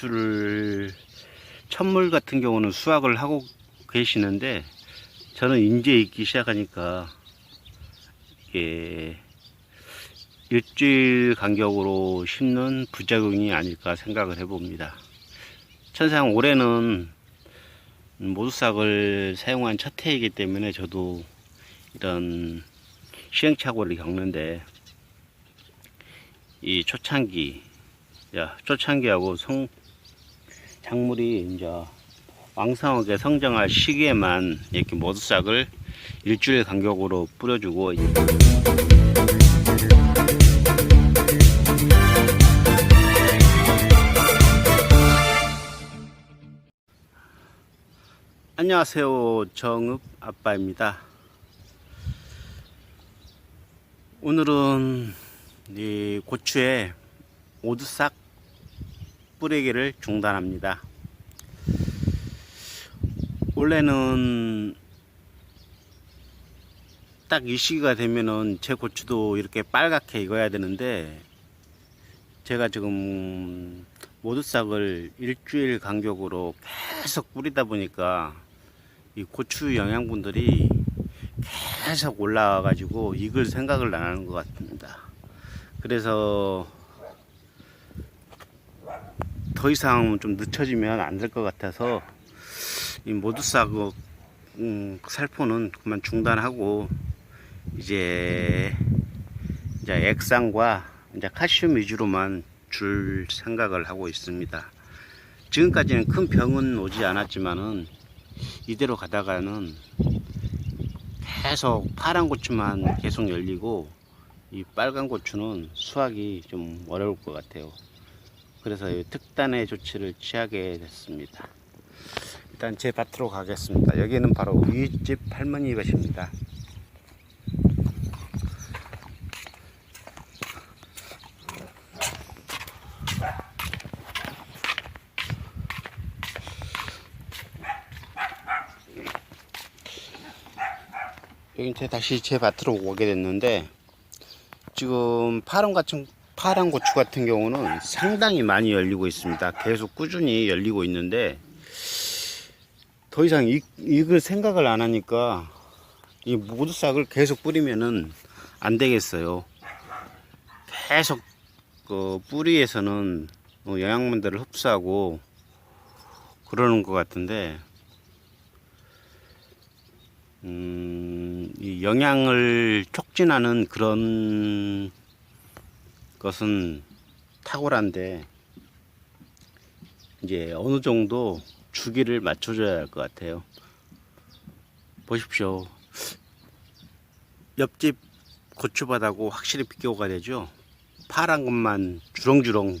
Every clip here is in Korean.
고추를 천물 같은 경우는 수확을 하고 계시는데 저는 인제 익기 시작하니까 이게 일주일 간격으로 심는 부작용이 아닐까 생각을 해봅니다. 천상 올해는 모두싹을 사용한 첫 해이기 때문에 저도 이런 시행착오를 겪는데 이 초창기, 야, 초창기하고 성, 작물이 이제 왕성하게 성장할 시기에만 이렇게 모두싹을 일주일 간격으로 뿌려주고 안녕하세요. 정읍 아빠입니다. 오늘은 이 고추에 오두싹 뿌리기를 중단합니다. 원래는 딱 이 시기가 되면은 제 고추도 이렇게 빨갛게 익어야 되는데 제가 지금 모두싹을 일주일 간격으로 계속 뿌리다 보니까 이 고추 영양분들이 계속 올라와 가지고 익을 생각을 안 하는 것 같습니다. 그래서 더 이상 좀 늦춰지면 안 될 것 같아서 이 모두싹 음, 살포는 그만 중단하고 이제 이제 액상과 이제 칼슘 위주로만 줄 생각을 하고 있습니다. 지금까지는 큰 병은 오지 않았지만은 이대로 가다가는 계속 파란 고추만 계속 열리고 이 빨간 고추는 수확이 좀 어려울 것 같아요. 그래서 이 특단의 조치를 취하게 됐습니다. 일단 제 밭으로 가겠습니다. 여기는 바로 우리 집 할머니 밭입니다. 여기 이제 다시 제 밭으로 오게 됐는데 지금 파란 같은 파란 고추 같은 경우는 상당히 많이 열리고 있습니다. 계속 꾸준히 열리고 있는데 더 이상 익, 익을 생각을 안 하니까 이 모두싹을 계속 뿌리면은 안 되겠어요. 계속 그 뿌리에서는 뭐 영양분들을 흡수하고 그러는 것 같은데 음, 이 영양을 촉진하는 그런 것은 탁월한데 이제 어느 정도 주기를 맞춰줘야 할 것 같아요. 보십시오. 옆집 고추밭하고 확실히 비교가 되죠. 파란 것만 주렁주렁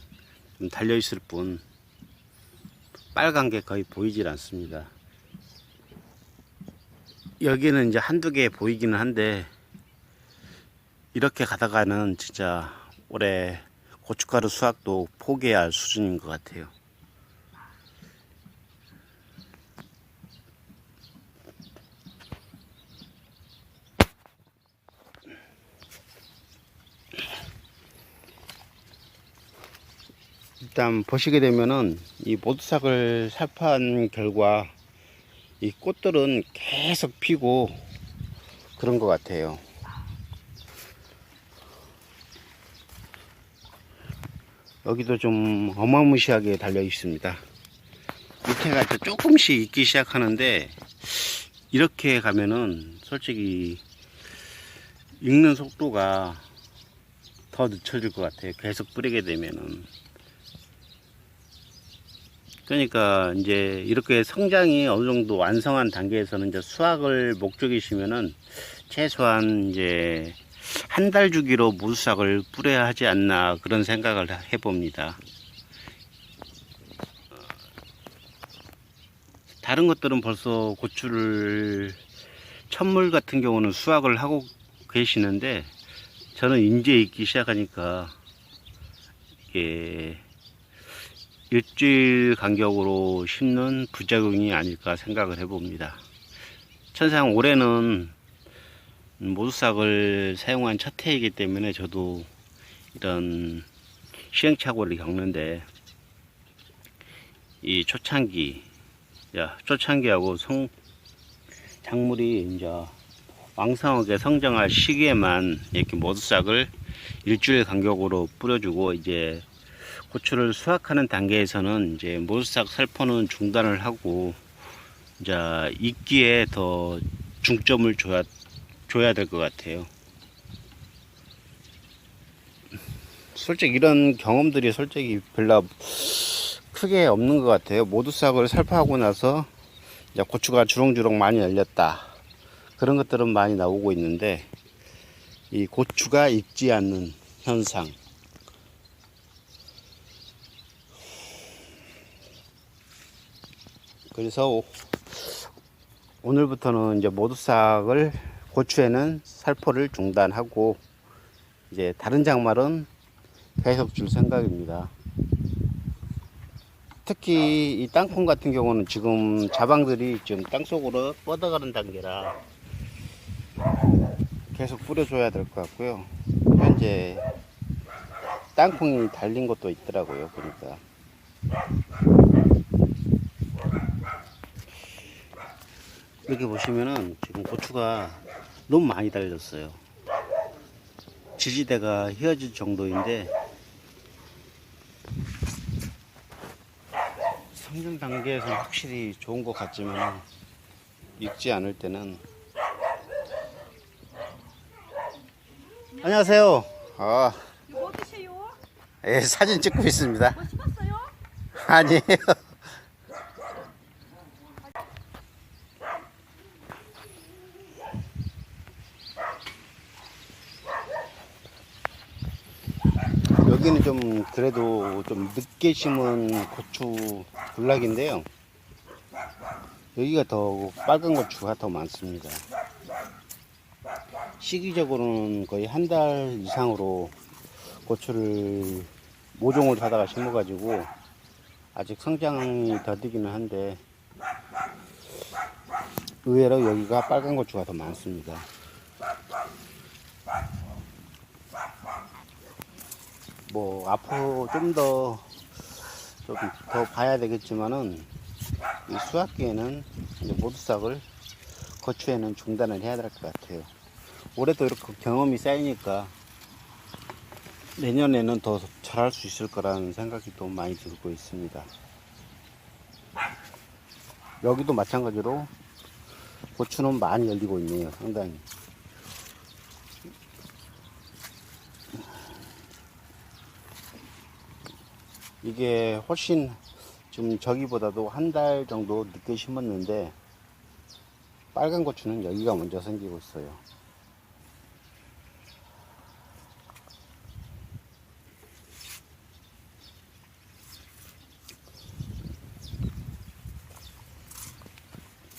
좀 달려 있을 뿐 빨간 게 거의 보이질 않습니다. 여기는 이제 한두 개 보이기는 한데 이렇게 가다가는 진짜 올해 고춧가루 수확도 포기해야 할 수준인 것 같아요. 일단 보시게 되면은 이 모두싹을 살포한 결과 이 꽃들은 계속 피고 그런 것 같아요. 여기도 좀 어마무시하게 달려 있습니다. 밑에가 이제 조금씩 익기 시작하는데 이렇게 가면은 솔직히 익는 속도가 더 늦춰질 것 같아요. 계속 뿌리게 되면은. 그러니까 이제 이렇게 성장이 어느 정도 완성한 단계에서는 이제 수확을 목적이시면은 최소한 이제 한 달 주기로 무수싹을 뿌려야 하지 않나 그런 생각을 해봅니다. 다른 것들은 벌써 고추를 천물 같은 경우는 수확을 하고 계시는데 저는 인제 익기 시작하니까 이게 일주일 간격으로 심는 부작용이 아닐까 생각을 해봅니다. 천상 올해는 모두싹을 사용한 첫 해이기 때문에 저도 이런 시행착오를 겪는데 이 초창기, 야, 초창기하고 성, 작물이 이제 왕성하게 성장할 시기에만 이렇게 모두싹을 일주일 간격으로 뿌려주고 이제 고추를 수확하는 단계에서는 이제 모두싹 살포는 중단을 하고 이제 익기에 더 중점을 줘야 줘야 될 것 같아요. 솔직히 이런 경험들이 솔직히 별로 크게 없는 것 같아요. 모두싹을 살포하고 나서 이제 고추가 주렁주렁 많이 열렸다. 그런 것들은 많이 나오고 있는데 이 고추가 익지 않는 현상. 그래서 오- 오늘부터는 이제 모두싹을 고추에는 살포를 중단하고 이제 다른 작물은 계속 줄 생각입니다. 특히 이 땅콩 같은 경우는 지금 자방들이 지금 땅속으로 뻗어가는 단계라 계속 뿌려줘야 될 것 같고요. 현재 땅콩이 달린 것도 있더라고요. 보니까. 이렇게 보시면은 지금 고추가 너무 많이 달렸어요. 지지대가 휘어질 정도인데 성장 단계에서는 확실히 좋은 것 같지만 익지 않을 때는 안녕하세요. 아, 뭐 드세요? 예, 사진 찍고 있습니다. 뭐? 아니에요. 여기는 좀 그래도 좀 늦게 심은 고추 군락인데요. 여기가 더 빨간 고추가 더 많습니다. 시기적으로는 거의 한 달 이상으로 고추를 모종을 사다가 심어가지고 아직 성장이 더디기는 한데 의외로 여기가 빨간 고추가 더 많습니다. 뭐 앞으로 좀 더 좀 더 봐야 되겠지만은 이 수확기에는 이제 모두싹을 고추에는 중단을 해야 될 것 같아요. 올해도 이렇게 경험이 쌓이니까 내년에는 더 잘할 수 있을 거라는 생각이 또 많이 들고 있습니다. 여기도 마찬가지로 고추는 많이 열리고 있네요. 상당히. 이게 훨씬 좀 저기보다도 한 달 정도 늦게 심었는데 빨간 고추는 여기가 먼저 생기고 있어요.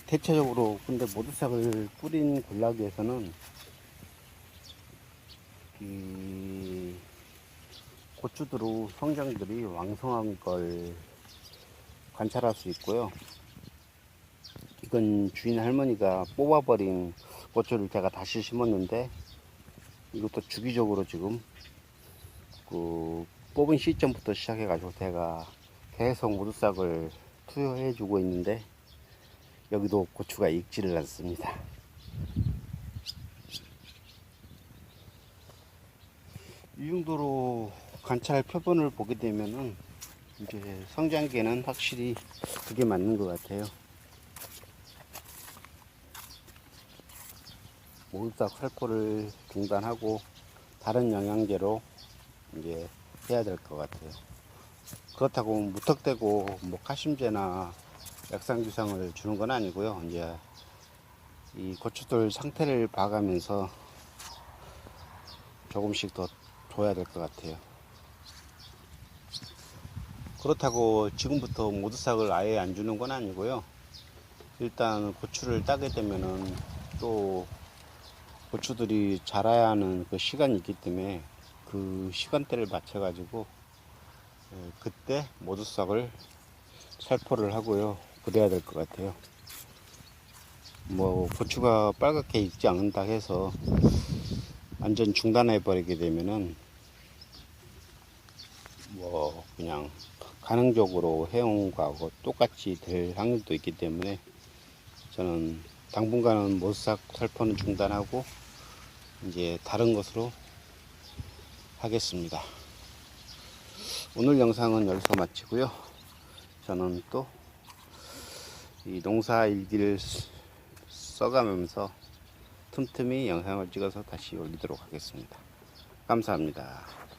대체적으로 근데 모두싹을 뿌린 군락에서는 이 고추들의 성장들이 왕성한 걸 관찰할 수 있고요. 이건 주인 할머니가 뽑아버린 고추를 제가 다시 심었는데 이것도 주기적으로 지금 그 뽑은 시점부터 시작해 가지고 제가 계속 모두싹을 투여해 주고 있는데 여기도 고추가 익지를 않습니다. 이 정도로 관찰 표본을 보게 되면은 이제 성장기에는 확실히 그게 맞는 것 같아요. 모두싹 살포를 중단하고 다른 영양제로 이제 해야 될 것 같아요. 그렇다고 무턱대고 뭐 카심제나 약상규상을 주는 건 아니고요. 이제 이 고추들 상태를 봐가면서 조금씩 더 줘야 될 것 같아요. 그렇다고 지금부터 모두싹을 아예 안 주는 건 아니고요. 일단 고추를 따게 되면은 또 고추들이 자라야 하는 그 시간이 있기 때문에 그 시간대를 맞춰가지고 예, 그때 모두싹을 살포를 하고요. 그래야 될 것 같아요. 뭐 고추가 빨갛게 익지 않는다 해서 완전 중단해 버리게 되면은 뭐 그냥 가능적으로 해온 거하고 똑같이 될 확률도 있기 때문에 저는 당분간은 모삭 살포는 중단하고 이제 다른 것으로 하겠습니다. 오늘 영상은 여기서 마치고요. 저는 또 이 농사 일기를 쓰- 써가면서 틈틈이 영상을 찍어서 다시 올리도록 하겠습니다. 감사합니다.